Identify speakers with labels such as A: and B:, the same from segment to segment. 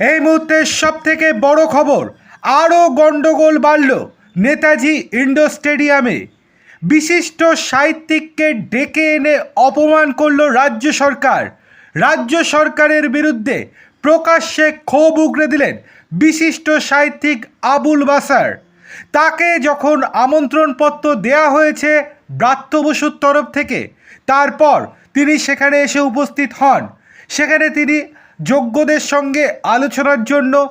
A: এই মুহূর্তে সব থেকে বড় খবর, আরও গণ্ডগোল বাড়ল নেতাজি ইন্ডোর স্টেডিয়ামে। বিশিষ্ট সাহিত্যিককে ডেকে এনে অপমান করল রাজ্য সরকার। রাজ্য সরকারের বিরুদ্ধে প্রকাশ্যে ক্ষোভ উগড়ে দিলেন বিশিষ্ট সাহিত্যিক আবুল বাসার। তাকে যখন আমন্ত্রণপত্র দেয়া হয়েছে ব্রাত্য বসুর তরফ থেকে, তারপর তিনি সেখানে এসে উপস্থিত হন। সেখানে তিনি যোগ্যদের সঙ্গে আলোচনার জন্য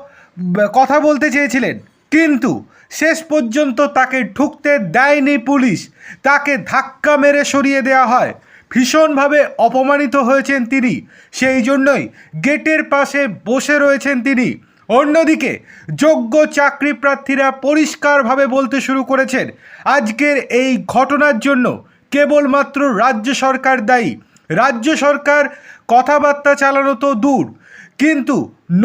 A: কথা বলতে চেয়েছিলেন। কিন্তু শেষ পর্যন্ত তাকে ঢুকতে দেয়নি পুলিশ। তাকে ধাক্কা মেরে সরিয়ে দেওয়া হয়। ভীষণভাবে অপমানিত হয়েছেন তিনি। সেই জন্যই গেটের পাশে বসে রয়েছেন তিনি। অন্যদিকে যোগ্য চাকরি প্রার্থীরা পরিষ্কারভাবে বলতে শুরু করেছেন, আজকের এই ঘটনার জন্য কেবলমাত্র রাজ্য সরকার দায়ী। রাজ্য সরকার কথাবার্তা চালানো তো দূর, কিন্তু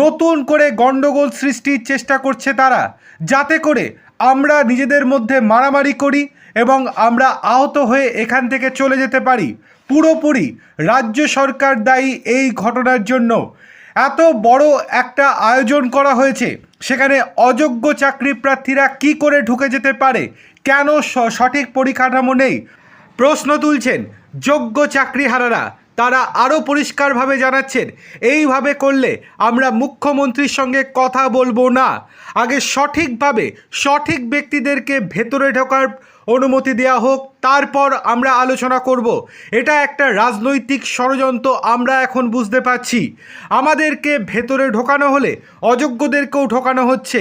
A: নতুন করে গণ্ডগোল সৃষ্টির চেষ্টা করছে তারা, যাতে করে আমরা নিজেদের মধ্যে মারামারি করি এবং আমরা আহত হয়ে এখান থেকে চলে যেতে পারি। পুরোপুরি রাজ্য সরকার দায়ী এই ঘটনার জন্য। এত বড় একটা আয়োজন করা হয়েছে, সেখানে অযোগ্য চাকরি প্রার্থীরা কি করে ঢুকে যেতে পারে? কেন সঠিক পরিকাঠামো নেই? প্রশ্ন তুলছেন যোগ্য চাকরিহারারা। তারা আরও পরিষ্কারভাবে জানাচ্ছেন, এইভাবে করলে আমরা মুখ্যমন্ত্রীর সঙ্গে কথা বলব না। আগে সঠিকভাবে সঠিক ব্যক্তিদেরকে ভেতরে ঢোকার অনুমতি দেওয়া হোক, তারপর আমরা আলোচনা করব। এটা একটা রাজনৈতিক ষড়যন্ত্র আমরা এখন বুঝতে পারছি। আমাদেরকে ভেতরে ঢোকানো হলে অযোগ্যদেরকেও ঢোকানো হচ্ছে।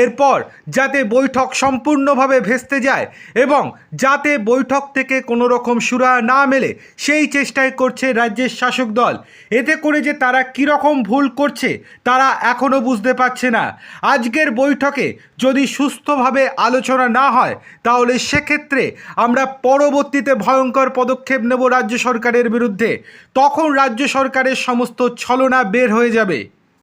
A: এরপর যাতে বৈঠক সম্পূর্ণভাবে ভেস্তে যায় এবং যাতে বৈঠক থেকে কোনো রকম সুরা না মেলে, সেই চেষ্টাই করছে রাজ্যের শাসক দল। এতে করে যে তারা কীরকম ভুল করছে, তারা এখনও বুঝতে পারছে না। আজকের বৈঠকে যদি সুস্থভাবে আলোচনা না হয়, তাহলে সেক্ষেত্রে আমরা পরবর্তীতে ভয়ঙ্কর পদক্ষেপ নেব রাজ্য সরকারের বিরুদ্ধে। তখন রাজ্য সরকারের সমস্ত ছলনা বের হয়ে যাবে।